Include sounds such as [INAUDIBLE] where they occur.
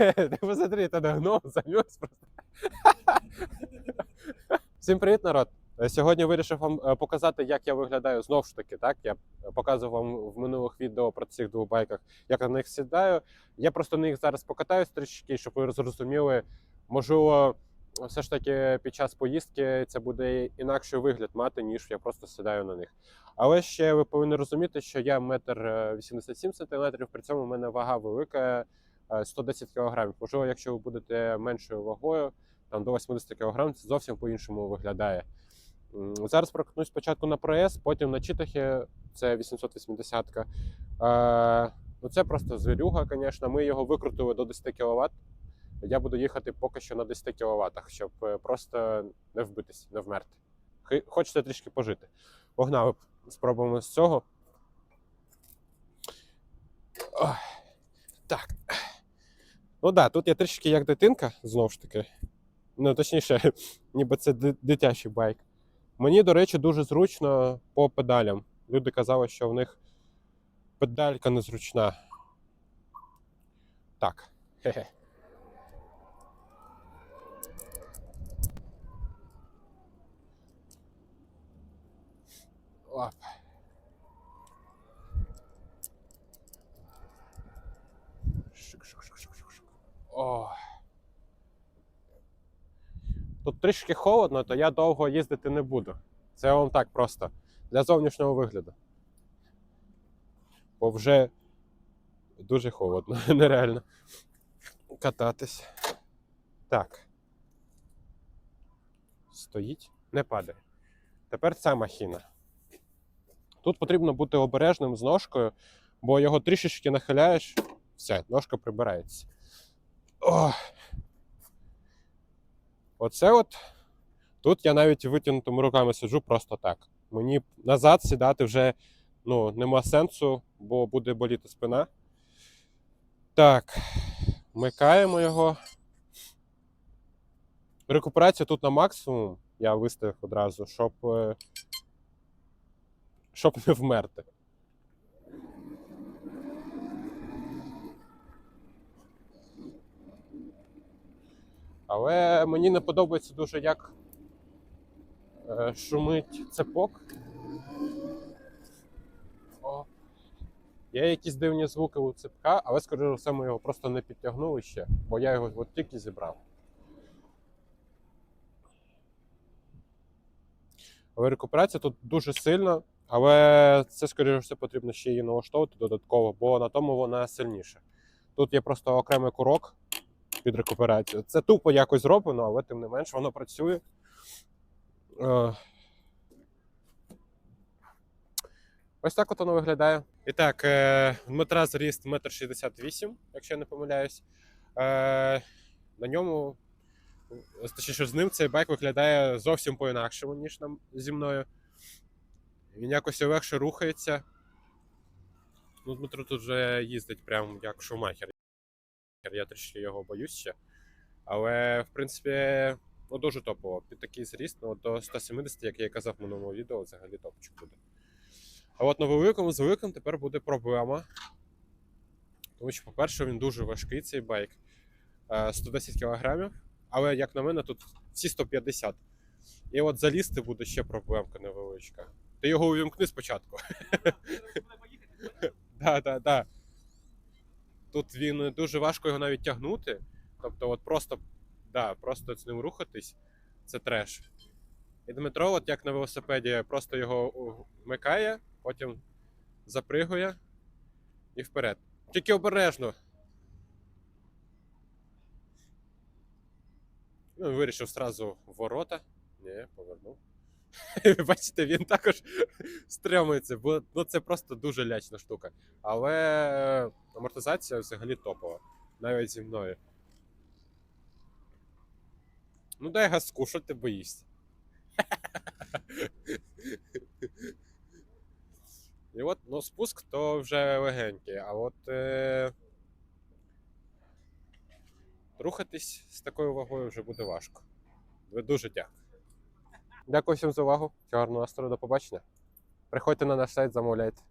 [LAUGHS] ти посмотри, ти нагнув, замерз просто. [LAUGHS] Всім привіт, народ! Е, Сьогодні вирішив вам е, показати, як я виглядаю знову ж таки. Так я показував вам в минулих відео про цих двох байках, як на них сідаю. Я просто на них зараз покатаюсь трішки, щоб ви зрозуміли, можливо, все ж таки під час поїздки це буде інакший вигляд мати, ніж я просто сідаю на них. Але ще ви повинні розуміти, що я метр е, 87 сантиметрів, при цьому в мене вага велика е, 110 кг. Можливо, якщо ви будете меншою вагою, там до 80 кг, це зовсім по-іншому виглядає. Зараз прокатнусь спочатку на ПРС, потім на Читахі, це 880 ка Е, ну це просто звірюга, звісно. Ми його викрутили до 10 кВт. Я буду їхати поки що на 10 кВт, щоб е, просто не вбитись, не вмерти. Хочеться трішки пожити. Погнали, спробуємо з цього. Ох, так. Ну так, да, тут я трішки як дитинка, знову ж таки. Ну, точніше, [LAUGHS] ніби це дитячий байк. Мені, до речі, дуже зручно по педалям. Люди казали, що в них педалька незручна. Так. Хе-хе. Шик-шик-шик-шик-шик. О. Тут трішки холодно, то я довго їздити не буду. Це вам так просто для зовнішнього вигляду. Бо вже дуже холодно, [LAUGHS] нереально кататись. Так. Стоїть, не падає. Тепер ця махіна. Тут потрібно бути обережним з ножкою, бо його трішечки нахиляєш, все, ножка прибирається. О! Оце от. Тут я навіть витягнутими руками сиджу просто так. Мені назад сідати вже ну, нема сенсу, бо буде боліти спина. Так, вмикаємо його. Рекуперація тут на максимум. Я виставив одразу, щоб, е, щоб не вмерти. Але мені не подобається дуже, як е, шумить цепок. О. Є якісь дивні звуки у цепка, але, скоріше за все, ми його просто не підтягнули ще, бо я його от тільки зібрав. Але рекуперація тут дуже сильна, але це, скоріше все, потрібно ще її налаштовувати додатково, бо на тому вона сильніша. Тут є просто окремий курок під рекуперацію. Це тупо якось зроблено, але тим не менш воно працює. Е, Ось так от воно виглядає. І так, е, Дмитра зріст 1,68 м, якщо я не помиляюсь. Е, на ньому, е, точніше, з ним цей байк виглядає зовсім по-інакшому, ніж нам зі мною. Він якось легше рухається. Ну, Дмитро тут вже їздить прям як шумахер. Я трішки його боюсь ще. Але, в принципі, ну, дуже топово. Під такий зріст, ну, до 170, як я казав в минулому відео, взагалі топчик буде. А от на великому з великим тепер буде проблема. Тому що, по-перше, він дуже важкий, цей байк. Е, 110 кг, але, як на мене, тут всі 150. І от залізти буде ще проблемка невеличка. Ти його увімкни спочатку. Так, так, так. Тут він дуже важко його навіть тягнути. Тобто, от просто, да, просто з ним рухатись це треш. І Дмитро, от як на велосипеді, просто його вмикає, потім запригує і вперед. Тільки обережно. Ну, вирішив зразу в ворота. Ні, повернув. [LAUGHS] Бачите, він також [LAUGHS] стримується, бо ну, це просто дуже лячна штука. Але амортизація взагалі топова. Навіть зі мною. Ну дай газку, що ти боїшся? [LAUGHS] І от, ну, спуск то вже легенький, а от е... рухатись з такою вагою вже буде важко. Ви дуже дякую. Дякую всім за увагу. Гарного настрою, до побачення. Приходьте на наш сайт, замовляйте.